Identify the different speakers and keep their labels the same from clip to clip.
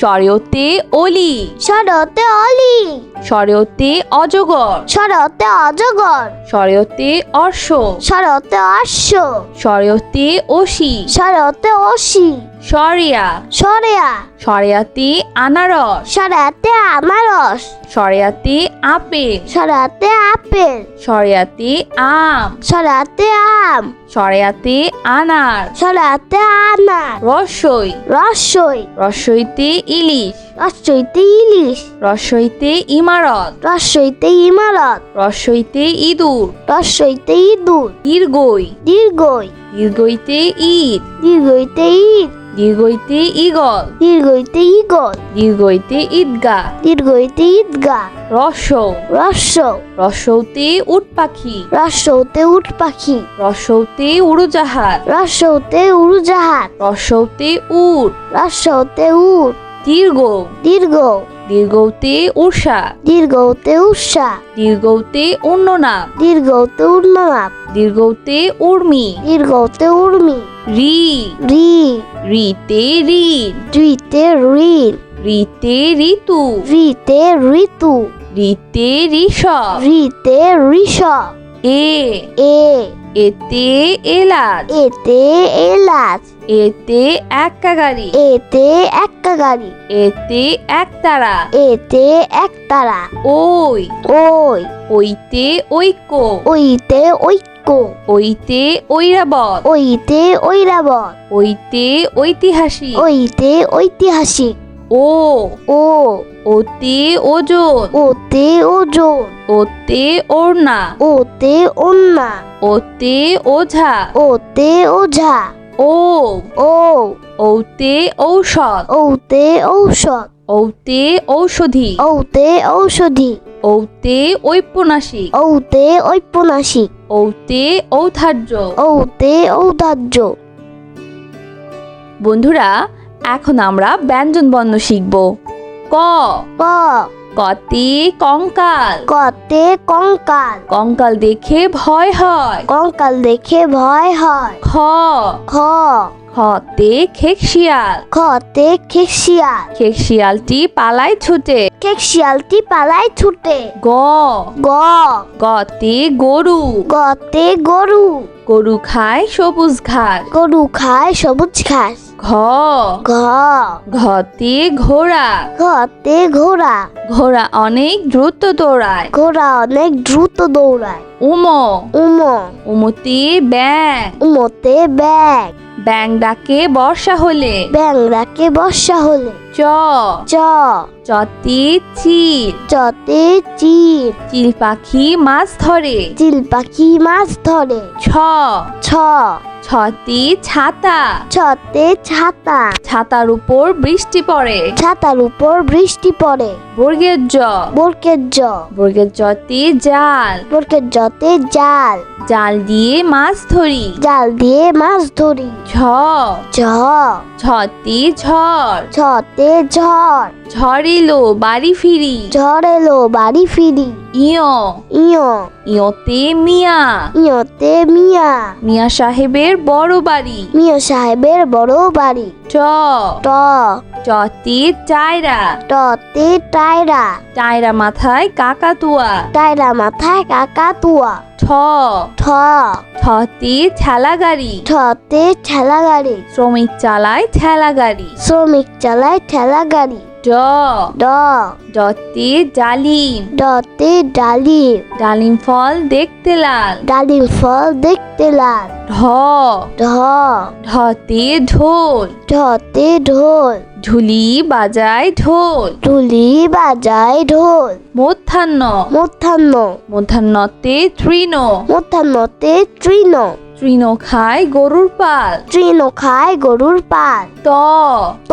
Speaker 1: স্বরীয়তে অলি।
Speaker 2: সরতে অলি।
Speaker 1: স্বরীয়তে অজগর।
Speaker 2: সরতে অজগর।
Speaker 1: স্বরীয়তে অর্শ।
Speaker 2: সরতে অশ্ব
Speaker 1: স্বরীয়তে অসি
Speaker 2: সরতে অসি
Speaker 1: সরিয়া
Speaker 2: সরেয়া
Speaker 1: সরিয়াতে আনারস।
Speaker 2: সরাতে আনারস।
Speaker 1: সরিয়াতে আপেল।
Speaker 2: সরাতে আপেল।
Speaker 1: সরিয়াতে আম।
Speaker 2: সরাতে আম।
Speaker 1: সরিয়াতে আনার।
Speaker 2: সরাতে আনার।
Speaker 1: রসই।
Speaker 2: রসই।
Speaker 1: রসইতে ইলিশ।
Speaker 2: রসইতে ইলিশ।
Speaker 1: রসইতে ইমারত।
Speaker 2: রসইতে ইমারত।
Speaker 1: রসইতে ইঁদুর।
Speaker 2: রসইতে ইঁদুর।
Speaker 1: দীর্ঘই
Speaker 2: দীর্ঘই
Speaker 1: দীর্ঘইতে ঈদ
Speaker 2: দীর্ঘইতে ঈদ
Speaker 1: দীর্ঘইতে ইগল
Speaker 2: দীর্ঘইতে ইগল
Speaker 1: দীর্ঘইতে ঈদগা
Speaker 2: দীর্ঘইতে ঈদগা
Speaker 1: রস।
Speaker 2: রস্য
Speaker 1: রসৌতে উট পাখি।
Speaker 2: রস্যতে উট পাখি।
Speaker 1: রসৌতে উড়োজাহাজ।
Speaker 2: রস্যতে উড়োজাহাজ।
Speaker 1: রসৌতে উট।
Speaker 2: রস্যতে উট।
Speaker 1: দীর্ঘ।
Speaker 2: দীর্ঘ।
Speaker 1: দীর্ঘতে উষা
Speaker 2: দীর্ঘতে উষা
Speaker 1: দীর্ঘতে অন্যনাম
Speaker 2: দীর্ঘতে উন্ননাপ
Speaker 1: দীর্ঘতে উর্মি।
Speaker 2: দীর্ঘতে উর্মি।
Speaker 1: রি।
Speaker 2: রি।
Speaker 1: রিতে ঋণ।
Speaker 2: দ্বিতে ঋণ।
Speaker 1: রিতে ঋতু।
Speaker 2: রিতে ঋতু।
Speaker 1: রিতে ঋষভ।
Speaker 2: রিতে ঋষভ।
Speaker 1: এ।
Speaker 2: এ।
Speaker 1: এতে এলাচ।
Speaker 2: এতে এলাচ।
Speaker 1: এতে একা গাড়ি।
Speaker 2: এতে একটা গাড়ি।
Speaker 1: এতে একতারা
Speaker 2: এতে একতারা
Speaker 1: ওই।
Speaker 2: ওই।
Speaker 1: ওইতে ঐক্য।
Speaker 2: ওইতে ঐক্য।
Speaker 1: ওইতে ঐরাবত।
Speaker 2: ওইতে ঐরাবত।
Speaker 1: ওইতে ঐতিহাসিক।
Speaker 2: ওইতে ঐতিহাসিক।
Speaker 1: ও
Speaker 2: ও
Speaker 1: ওতে ওজন।
Speaker 2: ওতে ওজন।
Speaker 1: ওতে ওড়না।
Speaker 2: ওতে অন্যা
Speaker 1: ওতে ওঝা।
Speaker 2: ওতে ওঝা।
Speaker 1: ও
Speaker 2: ও।
Speaker 1: ওতে ঔষধ।
Speaker 2: ওতে ঔষধ।
Speaker 1: ওতে ঔষধি।
Speaker 2: ওতে ঔষধি।
Speaker 1: ওতে ঔপন্যাসিক।
Speaker 2: ওতে ঔপন্যাসিক।
Speaker 1: ওতে ঔধার্য।
Speaker 2: ওতে ঔদার্য
Speaker 1: বন্ধুরা এখন আমরা ব্যঞ্জন বর্ণ শিখব। ক।
Speaker 2: ক।
Speaker 1: কতে কঙ্কাল।
Speaker 2: কতে কঙ্কাল।
Speaker 1: কঙ্কাল দেখে ভয় হয়।
Speaker 2: কঙ্কাল দেখে ভয় হয়।
Speaker 1: খ।
Speaker 2: খ।
Speaker 1: খতে খেকশিয়াল।
Speaker 2: খতে খেকশিয়াল।
Speaker 1: খেকশিয়ালটি পালায় ছুটে।
Speaker 2: খেকশিয়ালটি পালায় ছুটে।
Speaker 1: গ।
Speaker 2: গ।
Speaker 1: গতে গরু।
Speaker 2: গতে গরু।
Speaker 1: গরু খায় সবুজ ঘাস।
Speaker 2: গরু খায় সবুজ ঘাস।
Speaker 1: ঘ।
Speaker 2: ঘ।
Speaker 1: ঘতে ঘোড়া।
Speaker 2: ঘতে ঘোড়া।
Speaker 1: ঘোড়া অনেক দ্রুত দৌড়ায়।
Speaker 2: ঘোড়া অনেক দ্রুত দৌড়ায়।
Speaker 1: উম।
Speaker 2: উম।
Speaker 1: উমতে ব্যাং
Speaker 2: উমতে ব্যাগ
Speaker 1: ব্যাং ডাকে বর্ষা হলে।
Speaker 2: ব্যাংরাকে বর্ষা হলে।
Speaker 1: চ।
Speaker 2: চ।
Speaker 1: চতে চিল।
Speaker 2: চতে চিল।
Speaker 1: চিল পাখি মাছ ধরে।
Speaker 2: চিল পাখি মাছ ধরে।
Speaker 1: ছ।
Speaker 2: ছ।
Speaker 1: ছতে ছাতা।
Speaker 2: ছটি ছাতা।
Speaker 1: ছাতার উপর বৃষ্টি পড়ে।
Speaker 2: ছাতার উপর বৃষ্টি পড়ে।
Speaker 1: বর্গের জ।
Speaker 2: বরকের জ।
Speaker 1: বর্গের জতে জাল।
Speaker 2: বরকের জতে জাল।
Speaker 1: জাল দিয়ে মাছ ধরি।
Speaker 2: জাল দিয়ে মাছ ধরি।
Speaker 1: ঝ।
Speaker 2: ঝ।
Speaker 1: ছতে ঝড়।
Speaker 2: ছতে ঝড়।
Speaker 1: ঝড় এলো বাড়ি ফিরি।
Speaker 2: ঝড় এলো বাড়ি ফিরি।
Speaker 1: ইয়।
Speaker 2: ইয়।
Speaker 1: ইয়তে মিয়া।
Speaker 2: ইয়তে মিয়া।
Speaker 1: মিয়া সাহেবের বড় বাড়ি।
Speaker 2: মিয়া সাহেবের বড় বাড়ি।
Speaker 1: চ
Speaker 2: ট।
Speaker 1: চতে টায়রা
Speaker 2: টতে টায়রা
Speaker 1: টায়রা মাথায় কাকাতুয়া।
Speaker 2: টায়রা মাথায় কাকাতুয়া।
Speaker 1: ঠ।
Speaker 2: ঠ।
Speaker 1: ঠতে ঠেলা গাড়ি
Speaker 2: ঠতে ঠেলা গাড়ি
Speaker 1: শ্রমিক চালায় ঠেলা গাড়ি
Speaker 2: শ্রমিক চালায় ঠেলা গাড়ি
Speaker 1: ড।
Speaker 2: ড।
Speaker 1: ডতে ডালিম।
Speaker 2: ডতে ডালিম।
Speaker 1: ডালিম ফল দেখতে লাল।
Speaker 2: ডালিম ফল দেখতে লাল।
Speaker 1: ঢ।
Speaker 2: ঢ।
Speaker 1: ঢতে ঢোল।
Speaker 2: ঢতে ঢোল।
Speaker 1: ঢুলি বাজায় ঢোল।
Speaker 2: ঢুলি বাজায় ঢোল।
Speaker 1: মধ্যাহ্ন।
Speaker 2: মধ্যাহ্ন।
Speaker 1: মধ্যাহ্নতে তৃণ।
Speaker 2: মধ্যাহ্নতে তৃণ।
Speaker 1: তৃণ খায় গরুর পাল।
Speaker 2: তৃণ খায় গরুর পাল।
Speaker 1: ত।
Speaker 2: ত।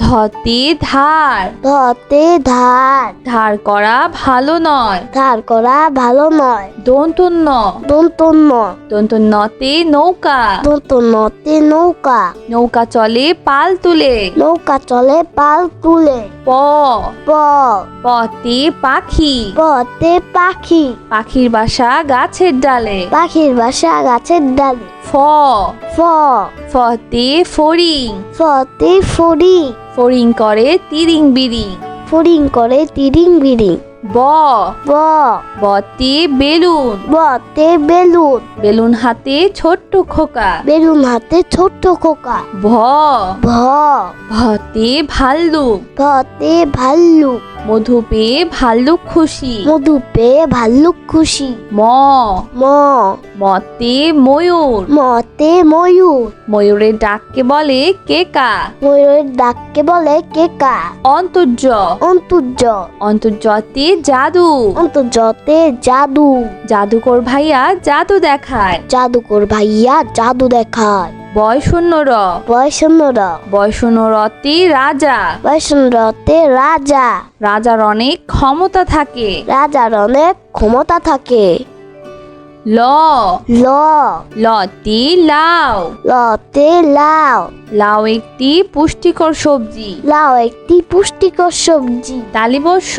Speaker 1: ধতে ধার।
Speaker 2: ধতে ধার।
Speaker 1: ধার করা ভালো নয়।
Speaker 2: ধার করা ভালো নয়।
Speaker 1: দন্তন্য
Speaker 2: দন্তন্য
Speaker 1: দন্তন্যতে নৌকা।
Speaker 2: দন্তন্যতে নৌকা।
Speaker 1: নৌকা চলে পাল তুলে।
Speaker 2: নৌকা চলে পাল তুলে।
Speaker 1: প।
Speaker 2: প।
Speaker 1: পতে পাখি।
Speaker 2: পতে পাখি।
Speaker 1: পাখির বাসা গাছের ডালে।
Speaker 2: পাখির বাসা গাছের ডালে।
Speaker 1: ফ।
Speaker 2: ফ।
Speaker 1: ফতে ফড়িং।
Speaker 2: ফতে ফড়ি।
Speaker 1: ফড়িং করে তিরিং বিরিং।
Speaker 2: ফড়িং করে তিরিং বিরিং।
Speaker 1: ব।
Speaker 2: ব।
Speaker 1: বতে বেলুন।
Speaker 2: বতে বেলুন।
Speaker 1: বেলুন হাতে ছোট্ট খোকা।
Speaker 2: বেলুন হাতে ছোট্ট খোকা।
Speaker 1: ভ।
Speaker 2: ভ।
Speaker 1: ভতে ভাল্লুক
Speaker 2: ভতে ভাল্লুক
Speaker 1: মধু পেয়ে ভাল্লুক খুশি।
Speaker 2: মধু পেয়ে ভাল্লুক খুশি।
Speaker 1: ম।
Speaker 2: ম।
Speaker 1: মতে ময়ূর।
Speaker 2: মতে ময়ূর।
Speaker 1: ময়ূরের ডাককে বলে কেকা।
Speaker 2: ময়ূরের ডাককে বলে কেকা।
Speaker 1: অন্তর্য।
Speaker 2: অন্তর্য।
Speaker 1: অন্তর্জতে জাদু।
Speaker 2: অন্তর্জতে জাদু।
Speaker 1: জাদুকর ভাইয়া জাদু দেখায়।
Speaker 2: জাদুকর ভাইয়া জাদু দেখায়।
Speaker 1: বয়শূন্য র।
Speaker 2: বয়সন্নরা
Speaker 1: বয়শূন্য রতি রাজা।
Speaker 2: বয়সন্নরতে রাজা।
Speaker 1: রাজার অনেক ক্ষমতা থাকে।
Speaker 2: রাজার অনেক ক্ষমতা থাকে।
Speaker 1: ল।
Speaker 2: ল।
Speaker 1: লতি লাউ
Speaker 2: লতে লাউ
Speaker 1: লাউ একটি পুষ্টিকর সবজি।
Speaker 2: লাউ একটি পুষ্টিকর সবজি।
Speaker 1: তালিবস্য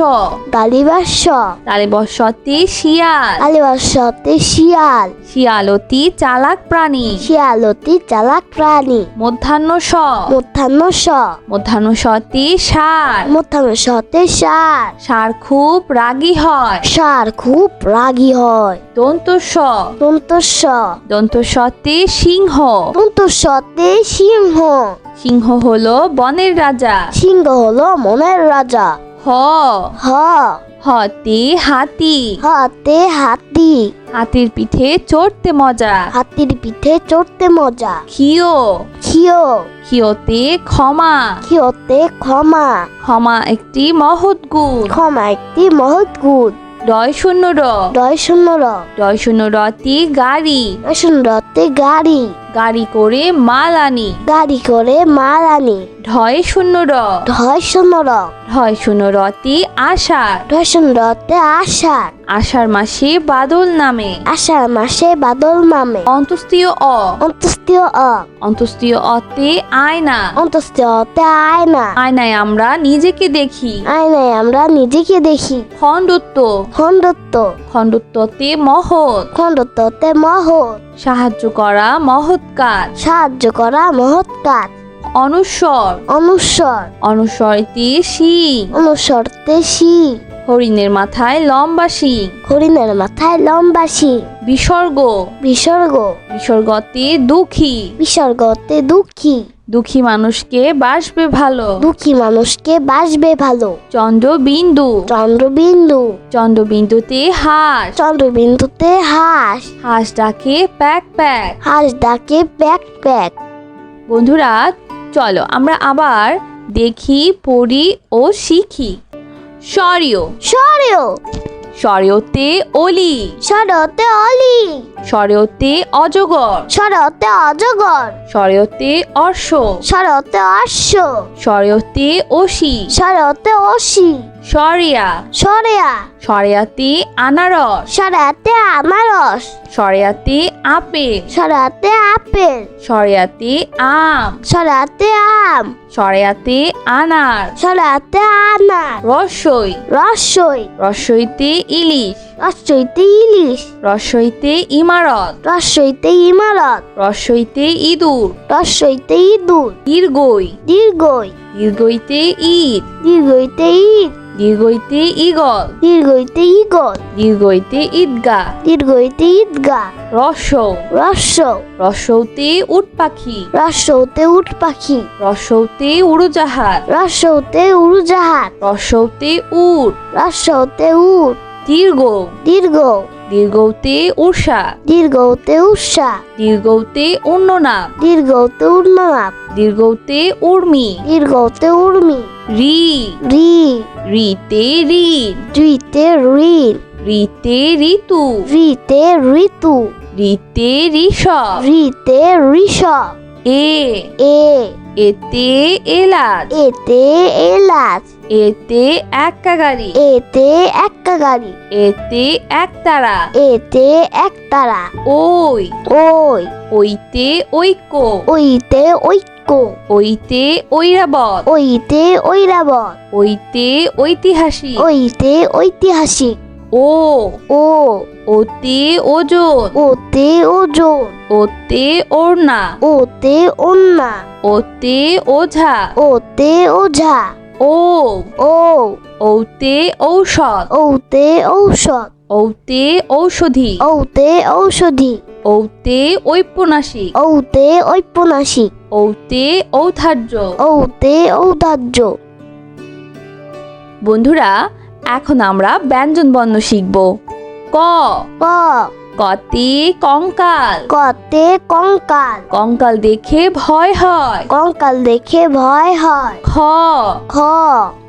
Speaker 2: ডালিবাস
Speaker 1: তালিবস্যতে শিয়াল।
Speaker 2: ডালিবাসতে শিয়াল।
Speaker 1: শিয়ালতি চালাক প্রাণী।
Speaker 2: শিয়ালতি চালাক প্রাণী।
Speaker 1: মধ্যাহ্ন স
Speaker 2: মধ্যাহ্ন স
Speaker 1: মধ্যাহ্ন সতে সার।
Speaker 2: মধ্যাহ্ন সতে সার।
Speaker 1: সার খুব রাগী হয়।
Speaker 2: সার খুব রাগী হয়।
Speaker 1: দন্ত স
Speaker 2: দন্ত স
Speaker 1: দন্ত সতে সিংহ।
Speaker 2: দন্ত সতে সিংহ।
Speaker 1: সিংহ। হলো বনের রাজা।
Speaker 2: সিংহ হলো মনের রাজা।
Speaker 1: হ।
Speaker 2: হ।
Speaker 1: হতে। হাতি
Speaker 2: হাতে হাতি।
Speaker 1: হাতির পিঠে চড়তে মজা।
Speaker 2: হাতির পিঠে চড়তে মজা।
Speaker 1: খিও
Speaker 2: খিও
Speaker 1: খিওতে ক্ষমা।
Speaker 2: খিওতে ক্ষমা।
Speaker 1: ক্ষমা একটি মহৎ গুণ।
Speaker 2: ক্ষমা একটি মহৎ গুণ।
Speaker 1: ডয় শূন্য র।
Speaker 2: ডয় শূন্য র।
Speaker 1: ডয় শূন্য রতি গাড়ি।
Speaker 2: রসুন রতে গাড়ি।
Speaker 1: গাড়ি করে মাল আনি।
Speaker 2: গাড়ি করে মাল আনি।
Speaker 1: ঢয় শূন্য র।
Speaker 2: ঢয় শূন্য র।
Speaker 1: ঢয় শূন্য রতি আষাঢ়।
Speaker 2: রসুন রতে আষাঢ়।
Speaker 1: আষাঢ় মাসে বাদল নামে।
Speaker 2: আষাঢ় মাসে বাদল নামে।
Speaker 1: অন্তস্তীয় অ।
Speaker 2: অন্তস্তীয় অ।
Speaker 1: অন্তস্তীয় অতে আয়না।
Speaker 2: অন্তস্তীয় অতে আয়না।
Speaker 1: আয়নায় আমরা নিজেকে দেখি।
Speaker 2: আয়নায় আমরা নিজেকে দেখি।
Speaker 1: খণ্ডত্ব।
Speaker 2: খণ্ডত্ব।
Speaker 1: খণ্ডত্বতে মহৎ।
Speaker 2: খণ্ডত্বতে মহৎ।
Speaker 1: সাহায্য করা মহৎ কাজ।
Speaker 2: সাহায্য করা মহৎ কাজ।
Speaker 1: অনুস্বর
Speaker 2: অনুস্বর
Speaker 1: অনুস্বরতে শিং
Speaker 2: অনুসরতে শিব
Speaker 1: হরিণের মাথায় লম্বা শিং
Speaker 2: হরিণের মাথায় লম্বা শিং
Speaker 1: বিসর্গ।
Speaker 2: বিসর্গ।
Speaker 1: বিসর্গতে দুঃখী।
Speaker 2: বিসর্গতে দুঃখী।
Speaker 1: দুঃখী মানুষকে বাসবে ভালো।
Speaker 2: দুঃখী মানুষকে বাসবে ভালো।
Speaker 1: চন্দ্রবিন্দু।
Speaker 2: চন্দ্রবিন্দু।
Speaker 1: চন্দ্রবিন্দুতে হাঁস।
Speaker 2: চন্দ্রবিন্দুতে হাঁস।
Speaker 1: হাঁস ডাকে প্যাক প্যাক।
Speaker 2: হাঁস ডাকে প্যাক প্যাক।
Speaker 1: বন্ধুরা চলো আমরা আবার দেখি পড়ি ও শিখি। স্বরীয়।
Speaker 2: সরেও
Speaker 1: স্বরীয়তে অলি।
Speaker 2: সরতে অলি।
Speaker 1: স্বরীয়তে অজগর।
Speaker 2: সরতে অজগর।
Speaker 1: স্বরীয়তে অর্শ।
Speaker 2: সরতে অশ্ব
Speaker 1: স্বরীয়তে অসি
Speaker 2: সরতে অসি
Speaker 1: সরিয়া
Speaker 2: সরেয়া
Speaker 1: সরিয়াতে আনারস।
Speaker 2: সরাতে আনারস।
Speaker 1: সরিয়াতে আপেল।
Speaker 2: সরাতে আপেল।
Speaker 1: সরিয়াতে আম।
Speaker 2: সরাতে আম।
Speaker 1: সরিয়াতে আনার।
Speaker 2: সরাতে আনার।
Speaker 1: রসই।
Speaker 2: রসই।
Speaker 1: রসইতে ইলিশ।
Speaker 2: রসইতে ইলিশ।
Speaker 1: রসইতে ইমারত।
Speaker 2: রসইতে ইমারত।
Speaker 1: রসইতে ইঁদুর।
Speaker 2: রসইতে ইঁদুর।
Speaker 1: দীর্ঘই
Speaker 2: দীর্ঘই
Speaker 1: দীর্ঘইতে ঈদ।
Speaker 2: দীর্ঘইতে ঈদ।
Speaker 1: দীর্ঘইতে ইগল
Speaker 2: দীর্ঘইতে ইগল
Speaker 1: দীর্ঘইতে ঈদগা
Speaker 2: দীর্ঘইতে ঈদগা
Speaker 1: রসৌ।
Speaker 2: রস্য
Speaker 1: রসৌতে উট পাখি।
Speaker 2: রস্যতে উট পাখি।
Speaker 1: রসৌতে উড়োজাহাজ।
Speaker 2: রস্যতে উড়োজাহাজ।
Speaker 1: রসৌতে উট।
Speaker 2: রস্যতে উট।
Speaker 1: দীর্ঘ।
Speaker 2: দীর্ঘ।
Speaker 1: দীর্ঘতে উষা
Speaker 2: দীর্ঘতে উষা
Speaker 1: দীর্ঘতে অন্যনাম
Speaker 2: দীর্ঘতে উন্ননাপ
Speaker 1: দীর্ঘতে উর্মি।
Speaker 2: দীর্ঘতে উর্মি।
Speaker 1: রি।
Speaker 2: রি।
Speaker 1: রিতে ঋণ
Speaker 2: রিতে ঋণ
Speaker 1: রিতে ঋতু।
Speaker 2: রিতে ঋতু।
Speaker 1: রিতে ঋষভ
Speaker 2: রিতে ঋষভ
Speaker 1: এ।
Speaker 2: এ।
Speaker 1: এতে এলাচ।
Speaker 2: এতে এলাচ।
Speaker 1: এতে একা গাড়ি।
Speaker 2: এতে একটা গাড়ি।
Speaker 1: এতে একতারা
Speaker 2: এতে একতারা
Speaker 1: ওই।
Speaker 2: ওই।
Speaker 1: ওইতে ঐক্য।
Speaker 2: ওইতে ঐক্য।
Speaker 1: ওইতে ঐরাবত।
Speaker 2: ওইতে ঐরাবত।
Speaker 1: ওইতে ঐতিহাসিক।
Speaker 2: ওইতে ঐতিহাসিক।
Speaker 1: ও
Speaker 2: ও
Speaker 1: ওতে ওজন।
Speaker 2: ওতে ওজন।
Speaker 1: ওতে ওড়না।
Speaker 2: ওতে ওন্না
Speaker 1: ওতে ওঝা।
Speaker 2: ওতে ওঝা।
Speaker 1: ও
Speaker 2: ও।
Speaker 1: ওতে ঔষধ।
Speaker 2: ওতে ঔষধ।
Speaker 1: ওতে ঔষধি।
Speaker 2: ওতে ঔষধি।
Speaker 1: ওতে ঔপন্যাসিক।
Speaker 2: ওতে ঔপন্যাসিক।
Speaker 1: ওতে ঔথার্য
Speaker 2: ওতে ঔদার্য
Speaker 1: বন্ধুরা এখন আমরা ব্যঞ্জন বর্ণ শিখব। ক।
Speaker 2: ক।
Speaker 1: কতে কঙ্কাল।
Speaker 2: কতে কঙ্কাল।
Speaker 1: কঙ্কাল দেখে ভয় হয়।
Speaker 2: কঙ্কাল দেখে ভয় হয়।
Speaker 1: খ।
Speaker 2: খ।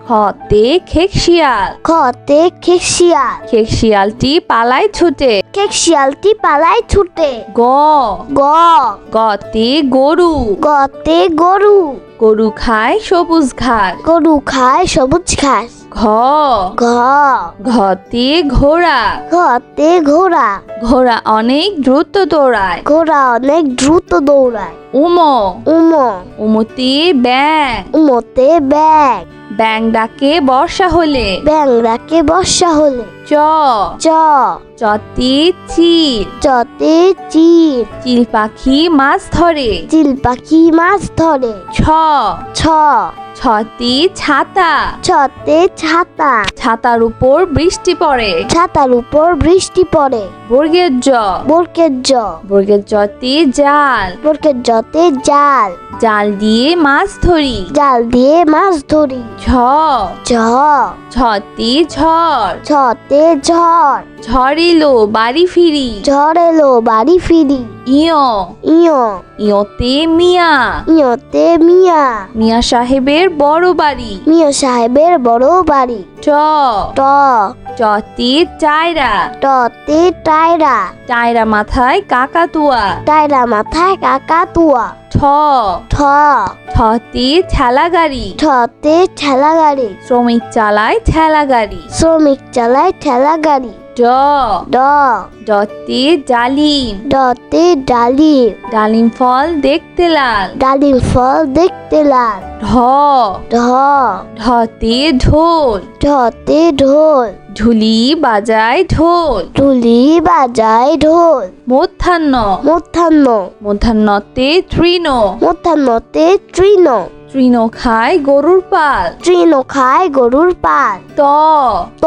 Speaker 1: খতে খেকশিয়াল।
Speaker 2: খতে খেকশিয়াল।
Speaker 1: খেকশিয়ালটি পালায় ছুটে।
Speaker 2: খেকশিয়ালটি পালায় ছুটে।
Speaker 1: গ।
Speaker 2: গ।
Speaker 1: গতে গরু।
Speaker 2: গতে গরু।
Speaker 1: গরু খায় সবুজ ঘাস।
Speaker 2: গরু খায় সবুজ ঘাস।
Speaker 1: ঘ।
Speaker 2: ঘ।
Speaker 1: ঘতে ঘোড়া।
Speaker 2: ঘতে ঘোড়া।
Speaker 1: ঘোড়া অনেক দ্রুত দৌড়ায়।
Speaker 2: ঘোড়া অনেক দ্রুত দৌড়ায়।
Speaker 1: উম।
Speaker 2: উম।
Speaker 1: উমতে ব্যাং
Speaker 2: উমতে ব্যাগ।
Speaker 1: ব্যাং ডাকে বর্ষা হলে।
Speaker 2: ব্যাংরাকে বর্ষা হলে।
Speaker 1: চ।
Speaker 2: চ।
Speaker 1: চতে চিল।
Speaker 2: চতে চিল।
Speaker 1: চিল পাখি মাছ ধরে।
Speaker 2: চিল পাখি মাছ ধরে।
Speaker 1: ছ।
Speaker 2: ছ।
Speaker 1: ছতে ছাতা।
Speaker 2: ছতে ছাতা।
Speaker 1: ছাতার উপর বৃষ্টি পড়ে।
Speaker 2: ছাতার উপর বৃষ্টি পড়ে।
Speaker 1: বর্গের জ।
Speaker 2: বর্গের জ।
Speaker 1: বর্গের জতে জাল।
Speaker 2: বর্গের জতে জাল।
Speaker 1: জাল দিয়ে মাছ ধরি।
Speaker 2: জাল দিয়ে মাছ ধরি।
Speaker 1: ঝ।
Speaker 2: ঝ।
Speaker 1: ছতে ঝড়।
Speaker 2: ছতে ঝড়।
Speaker 1: ঝড় এলো বাড়ি ফিরি।
Speaker 2: ঝড় এলো বাড়ি ফিরি।
Speaker 1: ইয়।
Speaker 2: ইয়।
Speaker 1: ইয়তে মিয়া।
Speaker 2: ইয়তে মিয়া।
Speaker 1: মিয়া সাহেবের বড় বাড়ি।
Speaker 2: মিয়া সাহেবের বড় বাড়ি।
Speaker 1: ট।
Speaker 2: ট।
Speaker 1: চতে চায়রা
Speaker 2: টতে টায়রা।
Speaker 1: চায়রা মাথায় কাকাতুয়া।
Speaker 2: টায়রা মাথায় কাকা তুয়া
Speaker 1: ঠ।
Speaker 2: ঠ।
Speaker 1: ঠতে ঠেলা গাড়ি
Speaker 2: ঠতে ঠেলা গাড়ি
Speaker 1: শ্রমিক চালায় ঠেলা গাড়ি
Speaker 2: শ্রমিক চালায় ঠেলা গাড়ি
Speaker 1: ড।
Speaker 2: ড।
Speaker 1: ডতে ডালিম।
Speaker 2: ডতে ডালিম।
Speaker 1: ডালিম ফল দেখতে লাল।
Speaker 2: ডালিম ফল দেখতে লাল।
Speaker 1: ঢ।
Speaker 2: ঢ।
Speaker 1: ঢতে ঢোল।
Speaker 2: ঢতে ঢোল।
Speaker 1: ঢুলি বাজায় ঢোল।
Speaker 2: ঢুলি বাজায় ঢোল।
Speaker 1: মধ্যাহ্ন।
Speaker 2: মধ্যাহ্ন।
Speaker 1: মধ্যাহ্নতে তৃণ।
Speaker 2: মধ্যাহ্নতে তৃণ।
Speaker 1: তৃণ খায় গরুর পাল।
Speaker 2: তৃণ খায় গরুর পাল।
Speaker 1: ত।
Speaker 2: ত।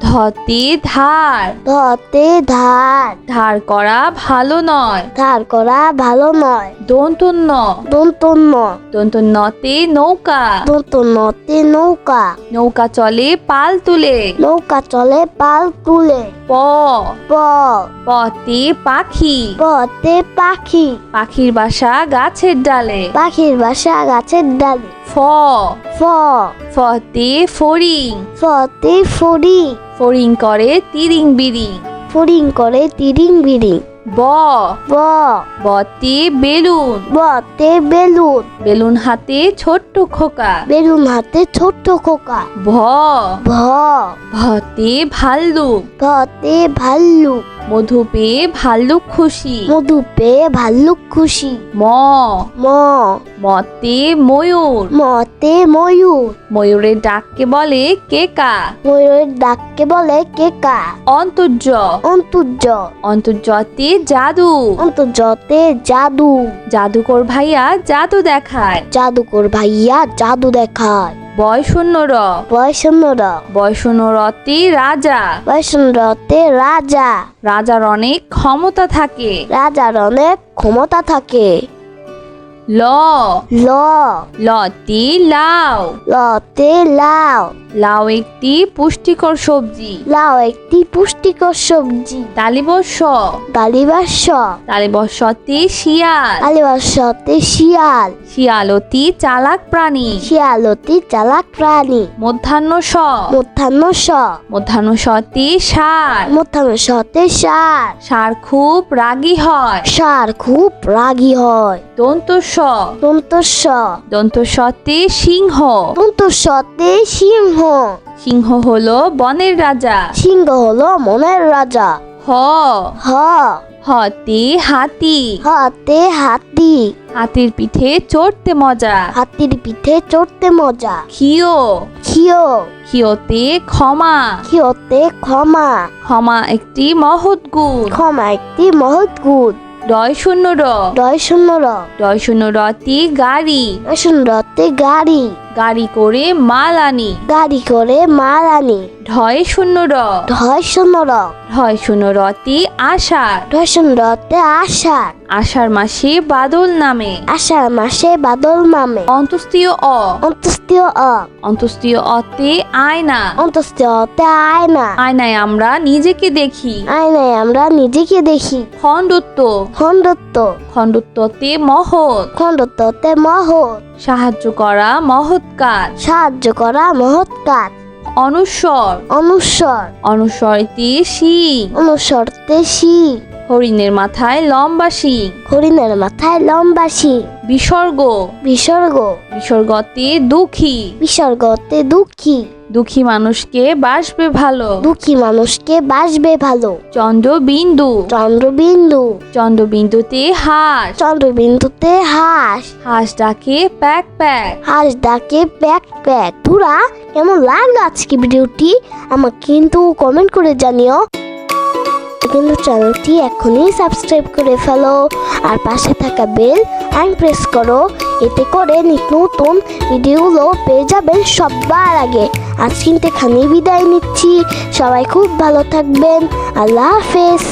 Speaker 1: ধতে ধার।
Speaker 2: ধতে ধার।
Speaker 1: ধার করা ভালো নয়।
Speaker 2: ধার করা ভালো নয়।
Speaker 1: দন্তন্য।
Speaker 2: দন্তন্য।
Speaker 1: দন্তন্যতে নৌকা।
Speaker 2: দন্তন্যতে নৌকা।
Speaker 1: নৌকা চলে পাল তুলে।
Speaker 2: নৌকা চলে পাল তুলে।
Speaker 1: প।
Speaker 2: প।
Speaker 1: পতে পাখি।
Speaker 2: পতে পাখি।
Speaker 1: পাখির বাসা গাছের ডালে।
Speaker 2: পাখির বাসা গাছের ডালে।
Speaker 1: ফ।
Speaker 2: ফ।
Speaker 1: ফতে ফড়িং।
Speaker 2: ফতে ফড়ি।
Speaker 1: ফড়িং করে তিরিং বিরিং।
Speaker 2: ফড়িং করে তিরিং বিরিং।
Speaker 1: ব।
Speaker 2: ব।
Speaker 1: বতে বেলুন।
Speaker 2: বতে বেলুন।
Speaker 1: বেলুন হাতে ছোট্ট খোকা।
Speaker 2: বেলুন হাতে ছোট্ট খোকা।
Speaker 1: ভ।
Speaker 2: ভ।
Speaker 1: ভতে ভাল্লুক
Speaker 2: ভতে ভাল্লুক
Speaker 1: মধু পেয়ে ভাল্লুক খুশি।
Speaker 2: মধু পেয়ে ভাল্লুক খুশি।
Speaker 1: ম।
Speaker 2: ম।
Speaker 1: মতে ময়ূর।
Speaker 2: মতে ময়ূর।
Speaker 1: ময়ূরের ডাককে বলে কেকা।
Speaker 2: ময়ূরের ডাককে বলে কেকা।
Speaker 1: অন্তর্য।
Speaker 2: অন্তর্য।
Speaker 1: অন্তর্জতে জাদু।
Speaker 2: অন্তর্জতে জাদু।
Speaker 1: জাদুকর ভাইয়া জাদু দেখায়।
Speaker 2: জাদুকর ভাইয়া জাদু দেখায়।
Speaker 1: বয়শূন্য র
Speaker 2: বয়সন্নরা
Speaker 1: বয়শূন্য রতে রাজা
Speaker 2: বয়সন্নরতে রাজা।
Speaker 1: রাজার অনেক ক্ষমতা থাকে।
Speaker 2: রাজার অনেক ক্ষমতা থাকে।
Speaker 1: ল।
Speaker 2: ল।
Speaker 1: লতে লাউ
Speaker 2: লতে লাউ
Speaker 1: লাউ একটি পুষ্টিকর সবজি।
Speaker 2: লাউ একটি পুষ্টিকর সবজি।
Speaker 1: তালিবস্য
Speaker 2: গালিবাস
Speaker 1: তালিবস্যতে শিয়াল।
Speaker 2: গালিবাসতে শিয়াল।
Speaker 1: শিয়ালতি চালাক প্রাণী।
Speaker 2: শিয়ালতি চালাক প্রাণী।
Speaker 1: মধ্যাহ্ন স
Speaker 2: মধ্যাহ্ন স
Speaker 1: মধ্যাহ্ন সতে সার।
Speaker 2: মধ্যাহ্ন সতে সার।
Speaker 1: সার খুব রাগী হয়।
Speaker 2: সার খুব রাগী হয়।
Speaker 1: দন্ত স
Speaker 2: দন্ত স
Speaker 1: দন্ত সতে সিংহ।
Speaker 2: দন্ত সতে সিংহ।
Speaker 1: সিংহ। হলো বনের রাজা।
Speaker 2: সিংহ হলো মনের রাজা।
Speaker 1: হ।
Speaker 2: হ।
Speaker 1: হতে হাতি।
Speaker 2: হাতে হাতি।
Speaker 1: হাতির পিঠে চড়তে মজা।
Speaker 2: হাতির পিঠে চড়তে মজা।
Speaker 1: খিও
Speaker 2: খিও
Speaker 1: খিওতে ক্ষমা।
Speaker 2: খিওতে ক্ষমা।
Speaker 1: ক্ষমা একটি মহৎ গুণ।
Speaker 2: ক্ষমা একটি মহৎ গুণ।
Speaker 1: ডয় শূন্য র।
Speaker 2: ডয় শূন্য র।
Speaker 1: ডয় শূন্য রতি গাড়ি।
Speaker 2: ডয় শূন্য রতে গাড়ি।
Speaker 1: গাড়ি করে মাল আনি।
Speaker 2: গাড়ি করে মাল আনি।
Speaker 1: ঢয় শূন্য র।
Speaker 2: ঢয় শূন্য র।
Speaker 1: ঢয় শূন্য রতি আষাঢ়।
Speaker 2: ঢয় শূন্য রতে আষাঢ়।
Speaker 1: আষাঢ় মাসে বাদল নামে।
Speaker 2: আষাঢ় মাসে বাদল নামে।
Speaker 1: অন্তস্তীয় অ।
Speaker 2: অন্তস্তীয় অ।
Speaker 1: অন্তস্তীয় অতে আয়না।
Speaker 2: অন্তস্তীয় অতে আয়না।
Speaker 1: আয়নায় আমরা নিজেকে দেখি।
Speaker 2: আয়নায় আমরা নিজেকে দেখি।
Speaker 1: খণ্ডত্ব।
Speaker 2: খণ্ডত্ব।
Speaker 1: খণ্ডত্বতে মহৎ।
Speaker 2: খণ্ডত্বতে মহৎ।
Speaker 1: সাহায্য করা মহৎ কাজ
Speaker 2: সাহায্য করা মহৎ কাজ
Speaker 1: অনুসর।
Speaker 2: অনুস্বর
Speaker 1: অনুস্বরতে শিং
Speaker 2: অনুসরতে শিং
Speaker 1: হরিণের মাথায় লম্বা শিং
Speaker 2: হরিণের মাথায় লম্বা শিং
Speaker 1: বিসর্গ।
Speaker 2: বিসর্গ।
Speaker 1: বিসর্গতে দুঃখী।
Speaker 2: বিসর্গতে দুঃখী।
Speaker 1: দুঃখী মানুষকে বাসবে ভালো।
Speaker 2: দুঃখী মানুষকে বাসবে ভালো।
Speaker 1: চন্দ্রবিন্দু।
Speaker 2: চন্দ্রবিন্দু।
Speaker 1: চন্দ্রবিন্দুতে হাঁস।
Speaker 2: চন্দ্রবিন্দুতে হাঁস।
Speaker 1: হাঁস ডাকে প্যাক প্যাক।
Speaker 2: হাঁস ডাকে প্যাক প্যাক। তোরা কেমন লাগল আজকে ভিডিওটি? আমাকে কিন্তু কমেন্ট করে জানিও। কিন্তু চ্যানেলটি এখনই সাবস্ক্রাইব করে ফেলো আর পাশে থাকা বেল অ্যান্ড প্রেস করো, এতে করে নতুন ভিডিওগুলো পেয়ে যাবেন সবার আগে। আজ কিন্তু এখানেই বিদায় নিচ্ছি। সবাই খুব ভালো থাকবেন। আল্লাহ হাফেজ।